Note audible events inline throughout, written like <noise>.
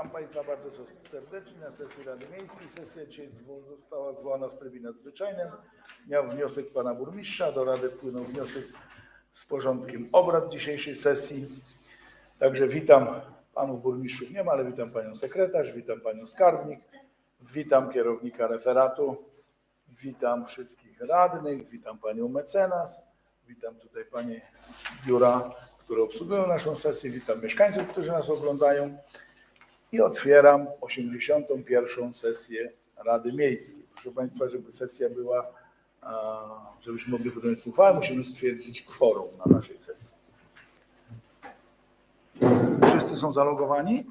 Witam Państwa bardzo serdecznie na sesji Rady Miejskiej. Sesja dzisiaj została zwołana w trybie nadzwyczajnym. Miał wniosek Pana Burmistrza, do Rady wpłynął wniosek z porządkiem obrad dzisiejszej sesji. Także witam Panów Burmistrzów, nie ma, ale witam Panią Sekretarz, witam Panią Skarbnik, witam kierownika referatu, witam wszystkich radnych, witam Panią Mecenas, witam tutaj Panie z biura, które obsługują naszą sesję, witam mieszkańców, którzy nas oglądają i otwieram 81. sesję Rady Miejskiej. Proszę Państwa, żeby sesja była, żebyśmy mogli podjąć uchwałę, musimy stwierdzić kworum na naszej sesji. Wszyscy są zalogowani?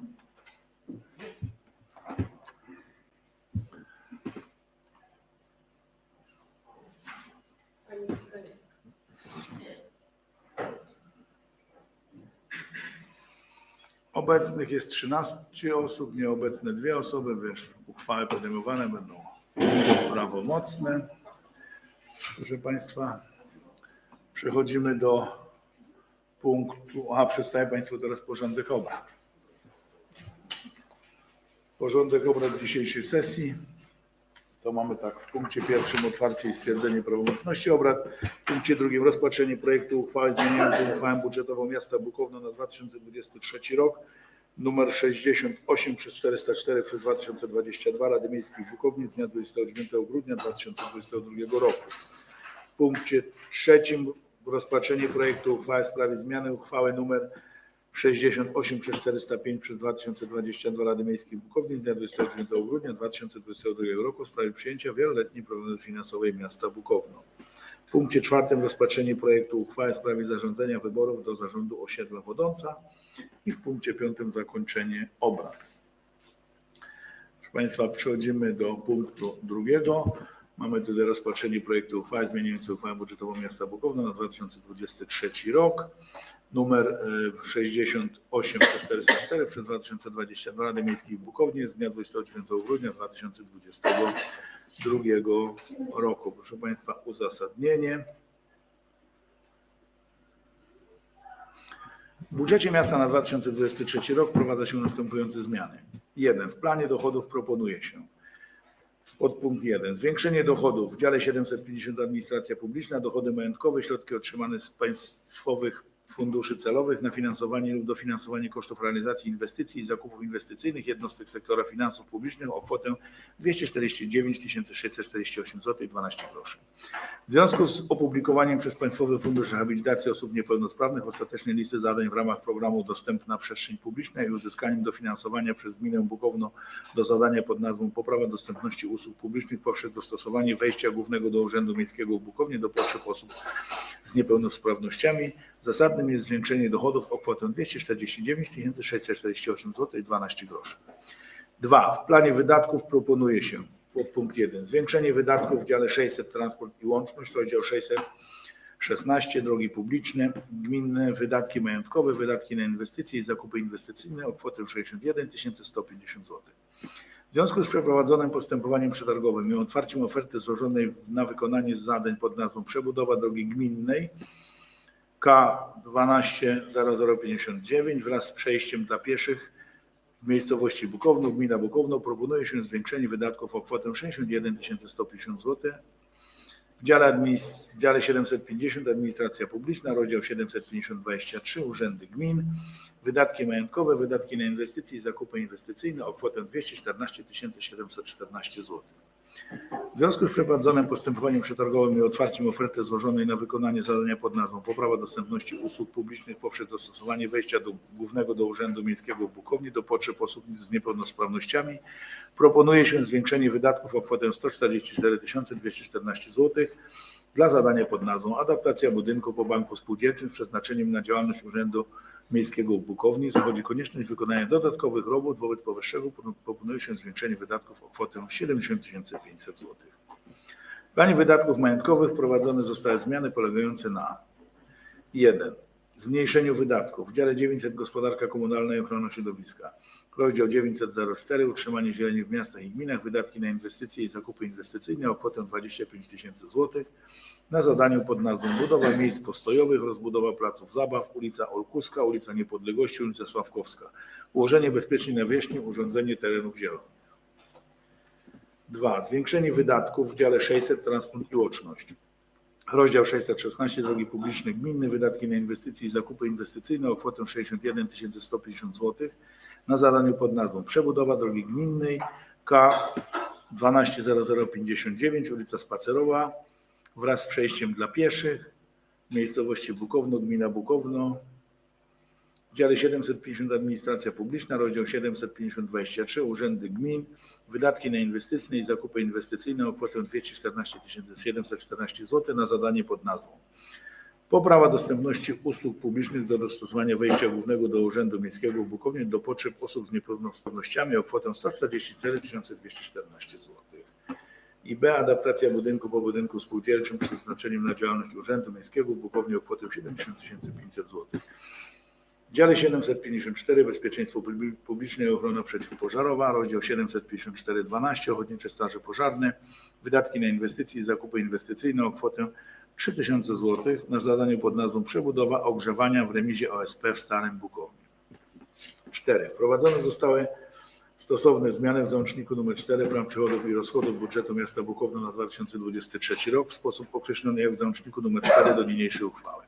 Obecnych jest 13 osób, nieobecne dwie osoby, wiesz, uchwały podejmowane będą prawomocne. Proszę Państwa, przechodzimy do punktu, a przedstawię Państwu teraz porządek obrad. Porządek obrad dzisiejszej sesji. To mamy tak w punkcie pierwszym otwarcie i stwierdzenie prawomocności obrad. W punkcie drugim rozpatrzenie projektu uchwały zmieniającej uchwałę budżetową miasta Bukowno na 2023 rok numer 68 przez 404 przez 2022 Rady Miejskiej w Bukowni z dnia 29 grudnia 2022 roku. W punkcie trzecim rozpatrzenie projektu uchwały w sprawie zmiany uchwały numer 68 przez 405 przez 2022 Rady Miejskiej w Bukowni z dnia 29 grudnia 2022 roku w sprawie przyjęcia wieloletniej prognozy finansowej miasta Bukowno. W punkcie czwartym rozpatrzenie projektu uchwały w sprawie zarządzenia wyborów do zarządu osiedla Wodąca i w punkcie piątym zakończenie obrad. Proszę Państwa, przechodzimy do punktu drugiego. Mamy tutaj rozpatrzenie projektu uchwały zmieniającej uchwałę budżetową miasta Bukowno na 2023 rok. Numer e, 68 przez 404 przez 2022 Rady Miejskiej w Bukownie z dnia 29 grudnia 2022 roku. Proszę Państwa, uzasadnienie. W budżecie miasta na 2023 rok wprowadza się następujące zmiany. 1. W planie dochodów proponuje się Podpunkt 1. Zwiększenie dochodów w dziale 750 Administracja Publiczna, dochody majątkowe, środki otrzymane z państwowych funduszy celowych na finansowanie lub dofinansowanie kosztów realizacji inwestycji i zakupów inwestycyjnych jednostek sektora finansów publicznych o kwotę 249 648 zł 12 groszy. W związku z opublikowaniem przez Państwowy Fundusz Rehabilitacji Osób Niepełnosprawnych ostatecznej listy zadań w ramach programu Dostępna Przestrzeń Publiczna i uzyskaniem dofinansowania przez gminę Bukowno do zadania pod nazwą Poprawa dostępności usług publicznych poprzez dostosowanie wejścia głównego do Urzędu Miejskiego w Bukownie do potrzeb osób z niepełnosprawnościami. Zasadnym jest zwiększenie dochodów o kwotę 249 648 zł 12 groszy. Dwa. W planie wydatków proponuje się podpunkt 1. Zwiększenie wydatków w dziale 600 Transport i Łączność, rozdział 616 Drogi publiczne, gminne wydatki majątkowe, wydatki na inwestycje i zakupy inwestycyjne o kwotę 61 150 zł. W związku z przeprowadzonym postępowaniem przetargowym i otwarciem oferty złożonej na wykonanie zadań pod nazwą Przebudowa drogi gminnej K120059 wraz z przejściem dla pieszych w miejscowości Bukowno, gmina Bukowno proponuje się zwiększenie wydatków o kwotę 61 150 zł. W dziale, dziale 750 Administracja Publiczna, rozdział 750-23 Urzędy Gmin, wydatki majątkowe, wydatki na inwestycje i zakupy inwestycyjne o kwotę 214 714 zł. W związku z przeprowadzonym postępowaniem przetargowym i otwarciem oferty złożonej na wykonanie zadania pod nazwą Poprawa dostępności usług publicznych poprzez dostosowanie wejścia do głównego do Urzędu Miejskiego w Bukowni do potrzeb osób z niepełnosprawnościami proponuje się zwiększenie wydatków o kwotę 144 214 zł dla zadania pod nazwą Adaptacja budynku po Banku Spółdzielczym z przeznaczeniem na działalność Urzędu Miejskiego w Bukowni. Zachodzi konieczność wykonania dodatkowych robót. Wobec powyższego proponuje się zwiększenie wydatków o kwotę 70 500 zł. W planie wydatków majątkowych wprowadzone zostały zmiany polegające na 1. Zmniejszeniu wydatków w dziale 900 Gospodarka Komunalna i Ochrona Środowiska. Rozdział 904 Utrzymanie zieleni w miastach i gminach. Wydatki na inwestycje i zakupy inwestycyjne o kwotę 25 tysięcy złotych na zadaniu pod nazwą Budowa miejsc postojowych, rozbudowa placów zabaw, ulica Olkuska, ulica Niepodległości, ulica Sławkowska. Ułożenie bezpiecznej nawierzchni, urządzenie terenów zielonych. 2. Zwiększenie wydatków w dziale 600 Transport i Łączność. Rozdział 616 Drogi publiczne gminne, wydatki na inwestycje i zakupy inwestycyjne o kwotę 61 150 zł na zadaniu pod nazwą Przebudowa drogi gminnej K 120059 ulica Spacerowa wraz z przejściem dla pieszych miejscowości Bukowno, gmina Bukowno. W dziale 750 Administracja Publiczna, rozdział 750-23 Urzędy Gmin, wydatki na inwestycje i zakupy inwestycyjne o kwotę 214 714 zł na zadanie pod nazwą Poprawa dostępności usług publicznych do dostosowania wejścia głównego do Urzędu Miejskiego w Bukowie do potrzeb osób z niepełnosprawnościami o kwotę 144 214 zł. I B. Adaptacja budynku po budynku spółdzielczym z przeznaczeniem na działalność Urzędu Miejskiego w Bukownie o kwotę 70 500 zł. Dziale 754 Bezpieczeństwo publi- publiczne i ochrona przeciwpożarowa, rozdział 754-12 Ochotnicze Straże Pożarne, wydatki na inwestycje i zakupy inwestycyjne o kwotę 3000 zł na zadaniu pod nazwą Przebudowa ogrzewania w remizie OSP w Starym Bukownie. 4. Wprowadzone zostały stosowne zmiany w załączniku nr 4 plan przychodów i rozchodów budżetu miasta Bukowno na 2023 rok w sposób określony jak w załączniku nr 4 do niniejszej uchwały.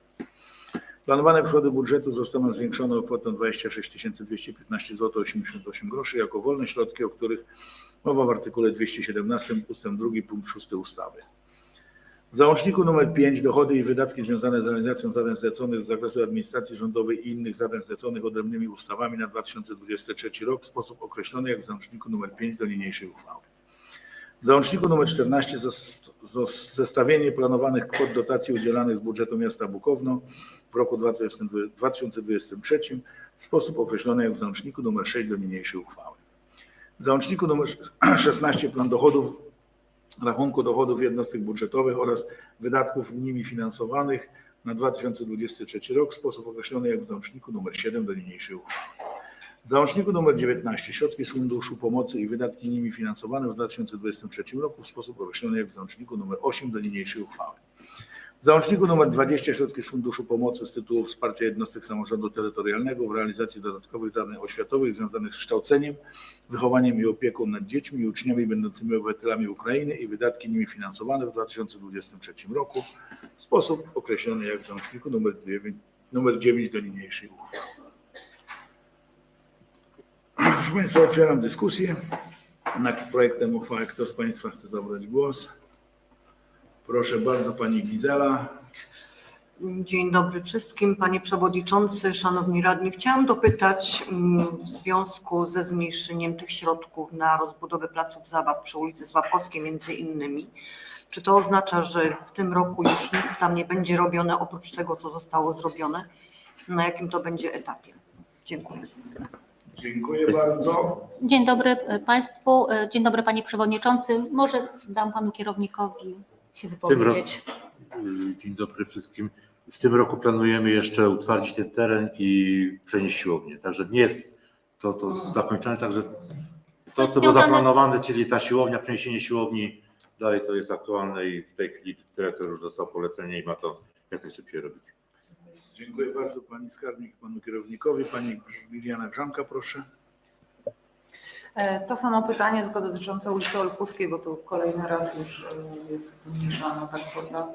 Planowane przychody budżetu zostaną zwiększone o kwotę 26 215 zł 88 groszy jako wolne środki, o których mowa w artykule 217 ust. 2 punkt 6 ustawy. W załączniku nr 5 dochody i wydatki związane z realizacją zadań zleconych z zakresu administracji rządowej i innych zadań zleconych odrębnymi ustawami na 2023 rok w sposób określony jak w załączniku nr 5 do niniejszej uchwały. W załączniku nr 14 zas- zas- zestawienie planowanych kwot dotacji udzielanych z budżetu miasta Bukowno w roku 2023 w sposób określony jak w załączniku nr 6 do niniejszej uchwały. W załączniku nr 16 <clears throat> plan dochodów rachunku dochodów jednostek budżetowych oraz wydatków nimi finansowanych na 2023 rok w sposób określony jak w załączniku nr 7 do niniejszej uchwały. W załączniku nr 19 środki z Funduszu Pomocy i wydatki nimi finansowane w 2023 roku w sposób określony jak w załączniku nr 8 do niniejszej uchwały. Załączniku nr 20 środki z Funduszu Pomocy z tytułu wsparcia jednostek samorządu terytorialnego w realizacji dodatkowych zadań oświatowych związanych z kształceniem, wychowaniem i opieką nad dziećmi i uczniami będącymi obywatelami Ukrainy i wydatki nimi finansowane w 2023 roku w sposób określony jak w załączniku nr 9, nr 9 do niniejszej uchwały. Proszę Państwa, otwieram dyskusję nad projektem uchwały. Kto z Państwa chce zabrać głos? Proszę bardzo, Pani Gizela. Dzień dobry wszystkim. Panie Przewodniczący, Szanowni Radni. Chciałam dopytać mm, w związku ze zmniejszeniem tych środków na rozbudowę placów zabaw przy ulicy Sławkowskiej między innymi. Czy to oznacza, że w tym roku już nic tam nie będzie robione oprócz tego, co zostało zrobione? Na jakim to będzie etapie? Dziękuję. Dziękuję bardzo. Dzień dobry Państwu, dzień dobry Panie Przewodniczący. Może dam Panu kierownikowi się wypowiedzieć. Dzień dobry wszystkim. W tym roku planujemy jeszcze utwardzić ten teren i przenieść siłownię. Także nie jest to, to zakończone, także to, co było z- zaplanowane, czyli ta siłownia, przeniesienie siłowni, dalej to jest aktualne i w tej chwili dyrektor już dostał polecenie i ma to jak najszybciej robić. Dziękuję bardzo Pani Skarbnik, Panu kierownikowi. Pani Liliana Grzanka, proszę. E, To samo pytanie, tylko dotyczące ulicy Olkuskiej, bo tu kolejny raz już e, jest zmniejszana ta kwota.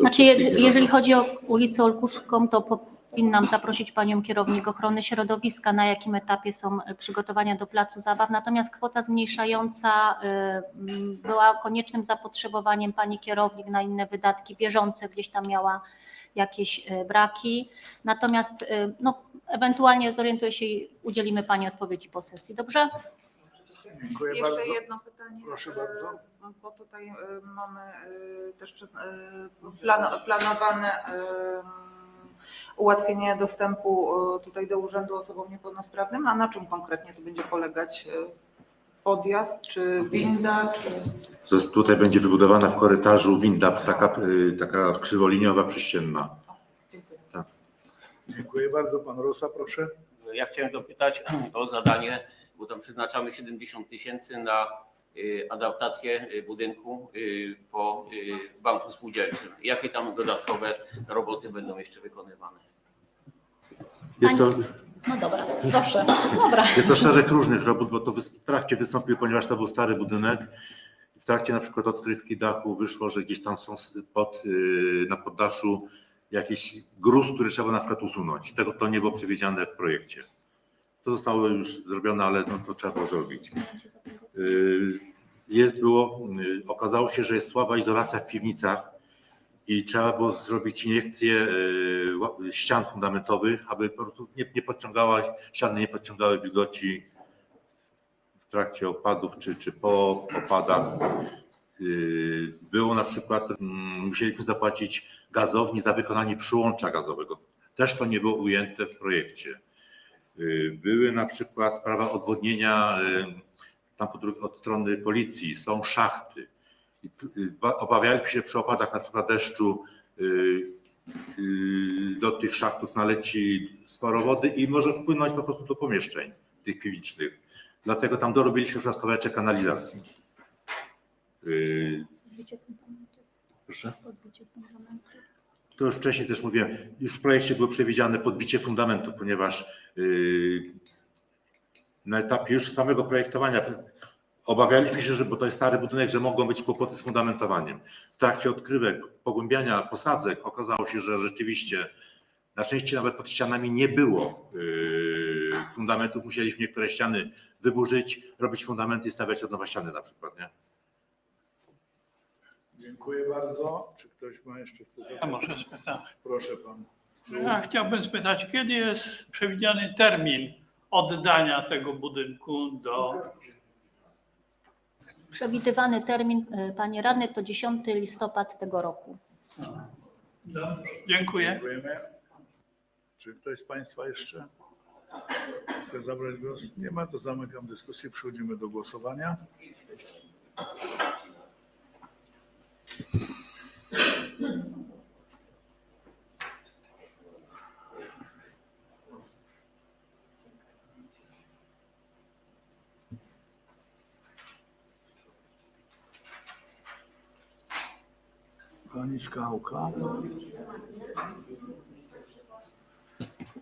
Znaczy, je- jeżeli chodzi o ulicę Olkuszką, to powinnam zaprosić Panią kierownik ochrony środowiska, na jakim etapie są e, przygotowania do placu zabaw. Natomiast kwota zmniejszająca była koniecznym zapotrzebowaniem Pani kierownik na inne wydatki bieżące, gdzieś tam miała jakieś e, braki. Natomiast e, no, ewentualnie zorientuję się i udzielimy Pani odpowiedzi po sesji. Dobrze? Dziękuję Jeszcze bardzo. jedno pytanie. Proszę e, bardzo. Bo tutaj mamy też przez- plan- planowane ułatwienie dostępu tutaj do urzędu osobom niepełnosprawnym. A na czym konkretnie to będzie polegać? Podjazd, czy winda, czy... Tutaj będzie wybudowana w korytarzu winda taka, y, taka krzywoliniowa, prześcienna. Dziękuję. Dziękuję bardzo. Pan Rosa, proszę. Ja chciałem dopytać o zadanie, bo tam przeznaczamy 70 tysięcy na y, adaptację y, budynku po banku spółdzielczym. Jakie tam dodatkowe roboty będą jeszcze wykonywane? Jest to, No dobra, proszę, dobra. jest to szereg różnych robót, bo to w trakcie wystąpił, ponieważ to był stary budynek. W trakcie na przykład odkrywki dachu wyszło, że gdzieś tam są pod, y, na poddaszu jakiś gruz, który trzeba na przykład usunąć. Tego to nie było przewidziane w projekcie. To zostało już zrobione, ale no, to trzeba było zrobić. Y, Jest było, y, okazało się, że jest słaba izolacja w piwnicach i trzeba było zrobić iniekcję ła- ścian fundamentowych, aby po prostu nie, nie podciągała, ściany nie podciągały wilgoci w trakcie opadów czy, czy po opadach. Y, Było na przykład, mm, musieliśmy zapłacić gazowni za wykonanie przyłącza gazowego. Też to nie było ujęte w projekcie. Y, Były na przykład sprawa odwodnienia tam od strony policji, są szachty. Obawialiśmy się przy opadach na przykład deszczu y, y, do tych szachtów naleci sporo wody i może wpłynąć po prostu do pomieszczeń tych piwniczych. Dlatego tam dorobiliśmy przez kawałeczek kanalizacji. Proszę? To już wcześniej też mówiłem, już w projekcie było przewidziane podbicie fundamentu, ponieważ yy, na etapie już samego projektowania obawialiśmy się, że bo to jest stary budynek, że mogą być kłopoty z fundamentowaniem. W trakcie odkrywek, pogłębiania posadzek okazało się, że rzeczywiście na szczęście nawet pod ścianami nie było yy, fundamentów. Musieliśmy niektóre ściany wyburzyć, robić fundamenty i stawiać od nowa ściany na przykład. Nie? Dziękuję bardzo. Czy ktoś ma jeszcze chce Ja zapytać? może spytać. Proszę pan. Ja chciałbym spytać, kiedy jest przewidziany termin oddania tego budynku do. Przewidywany termin, y, panie radny, to 10 listopad tego roku. Dobrze, Dziękuję. Dziękujemy. Czy ktoś z Państwa jeszcze chce zabrać głos? Nie ma, to zamykam dyskusję. Przechodzimy do głosowania. Pani Skałka.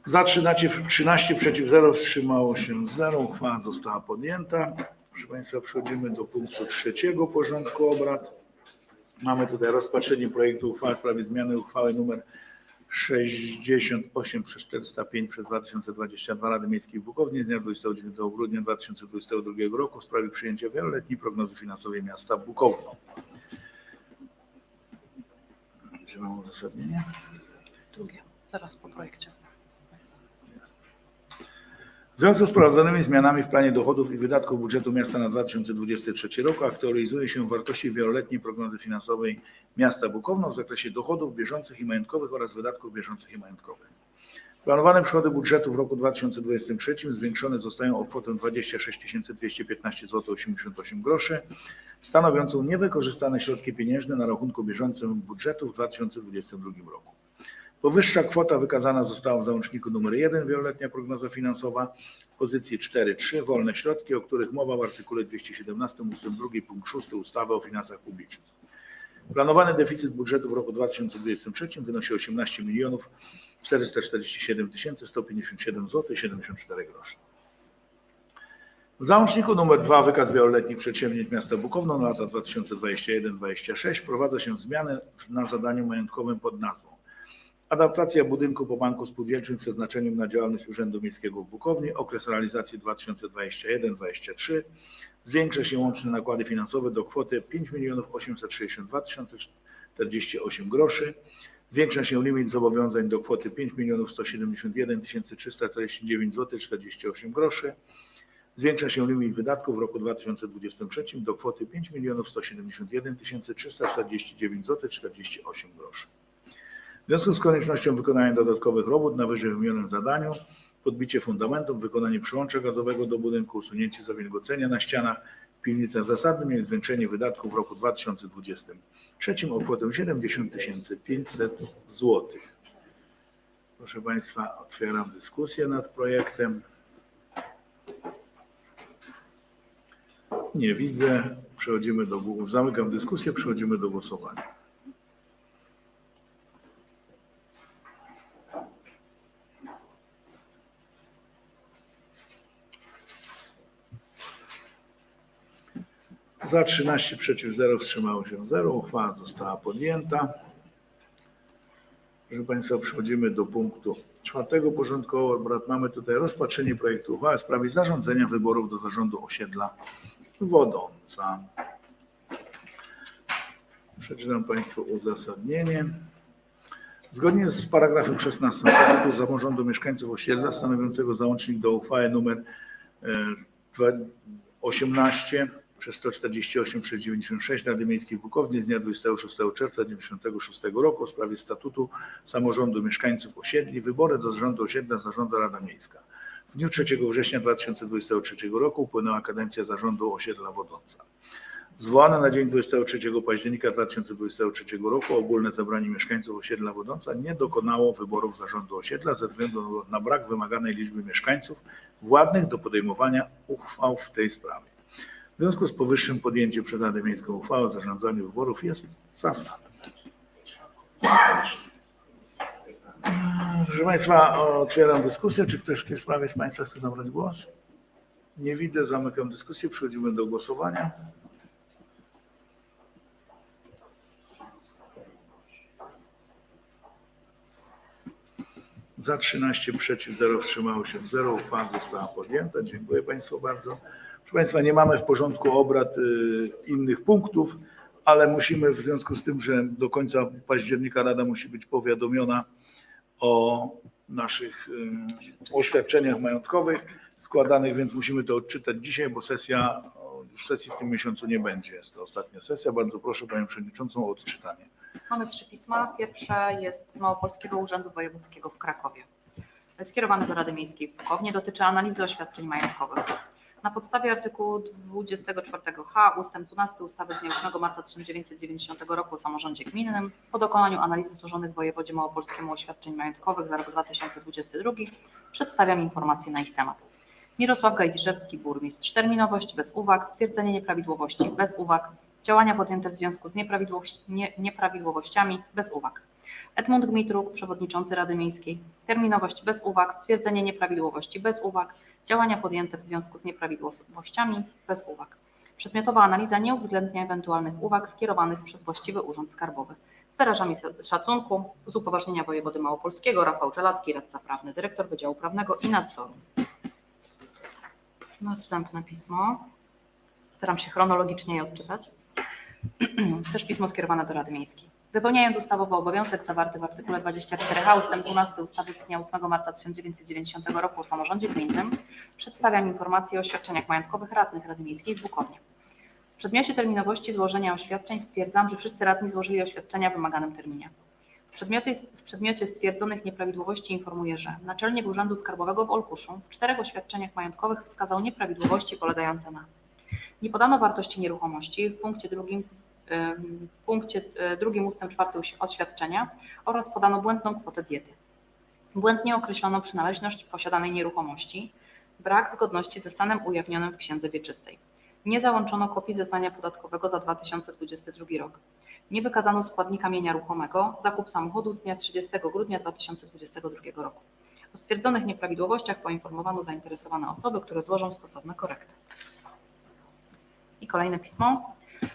Za 13, 13 przeciw 0 wstrzymało się 0. Uchwała została podjęta. Proszę Państwa, przechodzimy do punktu trzeciego porządku obrad. Mamy tutaj rozpatrzenie projektu uchwały w sprawie zmiany uchwały nr 68 przez 405 przez 2022 Rady Miejskiej w Bukownie z dnia 29 grudnia 2022 roku w sprawie przyjęcia wieloletniej prognozy finansowej miasta Bukowno. Czy mam uzasadnienie? Drugie, zaraz po projekcie. W związku z wprowadzonymi zmianami w planie dochodów i wydatków budżetu miasta na 2023 rok aktualizuje się wartości wieloletniej prognozy finansowej miasta Bukowno w zakresie dochodów bieżących i majątkowych oraz wydatków bieżących i majątkowych. Planowane przychody budżetu w roku 2023 zwiększone zostają o kwotę 26 215 zł 88 groszy, stanowiącą niewykorzystane środki pieniężne na rachunku bieżącym budżetu w 2022 roku. Powyższa kwota wykazana została w załączniku nr 1 wieloletnia prognoza finansowa w pozycji 4.3 wolne środki, o których mowa w artykule 217 ust. 2 punkt 6 ustawy o finansach publicznych. Planowany deficyt budżetu w roku 2023 wynosi 18 milionów 447 157 zł 74 groszy. W załączniku nr 2 wykaz wieloletnich przedsięwzięć miasta Bukowno na lata 2021-2026 wprowadza się zmiany na zadaniu majątkowym pod nazwą Adaptacja budynku po banku spółdzielczym przeznaczeniem na działalność Urzędu Miejskiego w Bukowni, okres realizacji 2021-2023. Zwiększa się łączne nakłady finansowe do kwoty 5 862 048 groszy. Zwiększa się limit zobowiązań do kwoty 5 171 349 zł 48 groszy. Zwiększa się limit wydatków w roku 2023 do kwoty 5 171 349 zł 48 groszy. W związku z koniecznością wykonania dodatkowych robót na wyżej wymienionym zadaniu, podbicie fundamentów, wykonanie przyłącza gazowego do budynku, usunięcie zawilgocenia na ścianach w piwnicach zasadnym jest zwiększenie wydatków w roku 2023 o kwotę 70 500 zł. Proszę Państwa, otwieram dyskusję nad projektem. Nie widzę. Przechodzimy do, zamykam dyskusję, przechodzimy do głosowania. Za 13, przeciw 0, wstrzymało się 0. Uchwała została podjęta. Proszę Państwa, przechodzimy do punktu czwartego porządku obrad. Mamy tutaj rozpatrzenie projektu uchwały w sprawie zarządzenia wyborów do zarządu osiedla Wodąca. Przeczytam Państwu uzasadnienie. Zgodnie z paragrafem 16 statutu samorządu mieszkańców osiedla stanowiącego załącznik do uchwały nr e, dwa- 18 przez 148 przez 96 Rady Miejskiej w Bukownie z dnia 26 czerwca 96 roku w sprawie statutu samorządu mieszkańców osiedli. Wybory do zarządu osiedla zarządza Rada Miejska. W dniu 3 września 2023 roku upłynęła kadencja zarządu osiedla Wodąca. Zwołane na dzień 23 października 2023 roku ogólne zebranie mieszkańców osiedla Wodąca nie dokonało wyborów zarządu osiedla ze względu na brak wymaganej liczby mieszkańców władnych do podejmowania uchwał w tej sprawie. W związku z powyższym podjęcie przez Radę Miejską uchwały o zarządzaniu wyborów jest zasadne. Proszę Państwa, otwieram dyskusję. Czy ktoś w tej sprawie z Państwa chce zabrać głos? Nie widzę, zamykam dyskusję. Przechodzimy do głosowania. Za 13, przeciw 0, wstrzymało się 0. Uchwała została podjęta. Dziękuję Państwu bardzo. Proszę Państwa, nie mamy w porządku obrad y, innych punktów, ale musimy w związku z tym, że do końca października Rada musi być powiadomiona o naszych y, oświadczeniach majątkowych składanych, więc musimy to odczytać dzisiaj, bo sesja, już sesji w tym miesiącu nie będzie. Jest to ostatnia sesja. Bardzo proszę Panią Przewodniczącą o odczytanie. Mamy trzy pisma. Pierwsze jest z Małopolskiego Urzędu Wojewódzkiego w Krakowie. Skierowane do Rady Miejskiej w Bukownie dotyczy analizy oświadczeń majątkowych. Na podstawie artykułu 24h ustęp 12 ustawy z dnia 8 marca 1990 roku o samorządzie gminnym po dokonaniu analizy złożonych wojewodzie małopolskiemu oświadczeń majątkowych za rok 2022 przedstawiam informacje na ich temat. Mirosław Gajdiszewski, burmistrz. Terminowość bez uwag, stwierdzenie nieprawidłowości bez uwag, działania podjęte w związku z nie, nieprawidłowościami bez uwag. Edmund Gmitruk, przewodniczący Rady Miejskiej. Terminowość bez uwag, stwierdzenie nieprawidłowości bez uwag, działania podjęte w związku z nieprawidłowościami bez uwag. Przedmiotowa analiza nie uwzględnia ewentualnych uwag skierowanych przez właściwy Urząd Skarbowy. Z wyrażami szacunku z upoważnienia wojewody małopolskiego Rafał Czelacki, radca prawny, dyrektor Wydziału Prawnego i Nadzoru. Następne pismo. Staram się chronologicznie je odczytać. <clears throat> Też pismo skierowane do Rady Miejskiej. Wypełniając ustawowy obowiązek zawarty w artykule 24h ust. 12 ustawy z dnia 8 marca 1990 roku o samorządzie gminnym, przedstawiam informacje o oświadczeniach majątkowych radnych Rady Miejskiej w Bukownie. W przedmiocie terminowości złożenia oświadczeń stwierdzam, że wszyscy radni złożyli oświadczenia w wymaganym terminie. W przedmiocie, stwierdzonych nieprawidłowości informuję, że naczelnik Urzędu Skarbowego w Olkuszu w czterech oświadczeniach majątkowych wskazał nieprawidłowości polegające na nie podano wartości nieruchomości w punkcie drugim, punkcie y, drugim ustęp czwarty oś- oświadczenia oraz podano błędną kwotę diety. Błędnie określono przynależność posiadanej nieruchomości, brak zgodności ze stanem ujawnionym w księdze wieczystej. Nie załączono kopii zeznania podatkowego za 2022 rok. Nie wykazano składnika mienia ruchomego, zakup samochodu z dnia 30 grudnia 2022 roku. O stwierdzonych nieprawidłowościach poinformowano zainteresowane osoby, które złożą stosowne korekty. I kolejne pismo.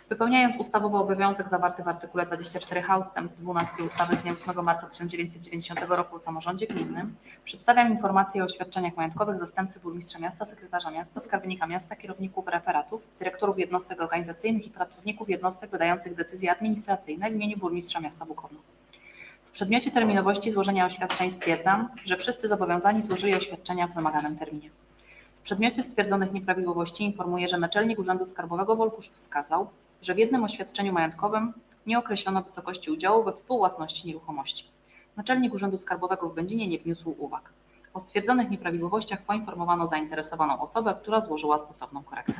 Wypełniając ustawowy obowiązek zawarty w artykule 24h ust. 12 ustawy z dnia 8 marca 1990 roku o samorządzie gminnym, przedstawiam informacje o oświadczeniach majątkowych zastępcy burmistrza miasta, sekretarza miasta, skarbnika miasta, kierowników referatów, dyrektorów jednostek organizacyjnych i pracowników jednostek wydających decyzje administracyjne w imieniu burmistrza miasta Bukowno. W przedmiocie terminowości złożenia oświadczeń stwierdzam, że wszyscy zobowiązani złożyli oświadczenia w wymaganym terminie. W przedmiocie stwierdzonych nieprawidłowości informuję, że naczelnik Urzędu Skarbowego w Olkuszu wskazał, że w jednym oświadczeniu majątkowym nie określono wysokości udziału we współwłasności nieruchomości. Naczelnik Urzędu Skarbowego w Będzinie nie wniósł uwag. O stwierdzonych nieprawidłowościach poinformowano zainteresowaną osobę, która złożyła stosowną korektę.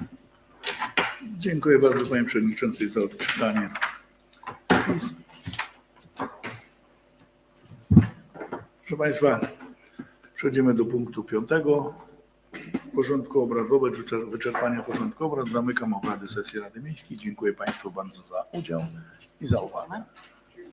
Dziękuję bardzo Panie Przewodniczący za odczytanie. Proszę Państwa, przechodzimy do punktu piątego porządku obrad. Wobec wyczer- wyczerpania porządku obrad zamykam obrady sesji Rady Miejskiej. Dziękuję Państwu bardzo za udział i za uwagę.